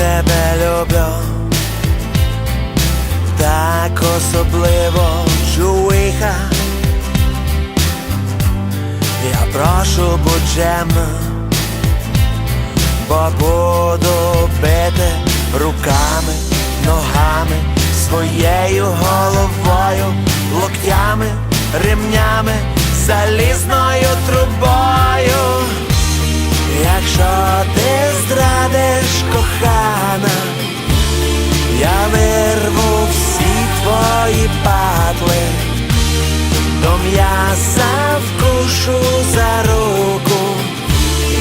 тебе люблю, так особливо чуйха. Я прошу будь жемно, бо буду бити руками, ногами, своєю головою, локтями, ремнями, залізною трубою. Якщо ти зрадиш кохана, я вирву всі твої патли, до м'яса вкушу за руку,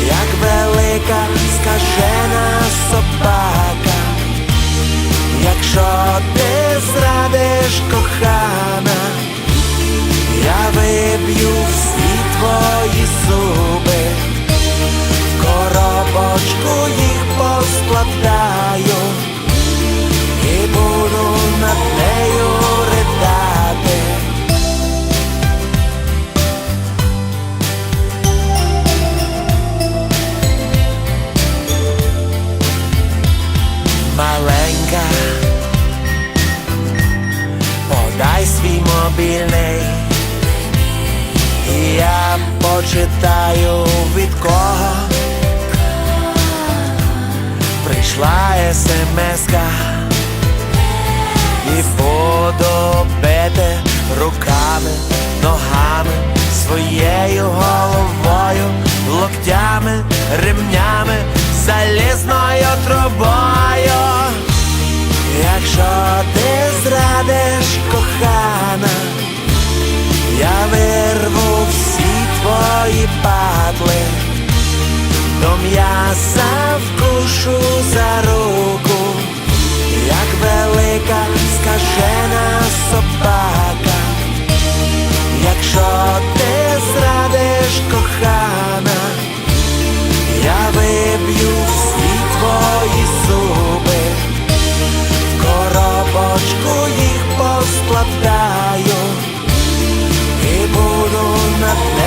як велика скажена собака. Якщо ти зрадиш кохана, поскладаю і буду над нею ридати. Маленька, подай свій мобільний, і я почитаю від кого прийшла смска і бити руками, ногами, своєю головою, локтями, ремнями, залізною трубою. Якщо ти зрадиш кохана, я вирву всі твої патли, до м'яса up.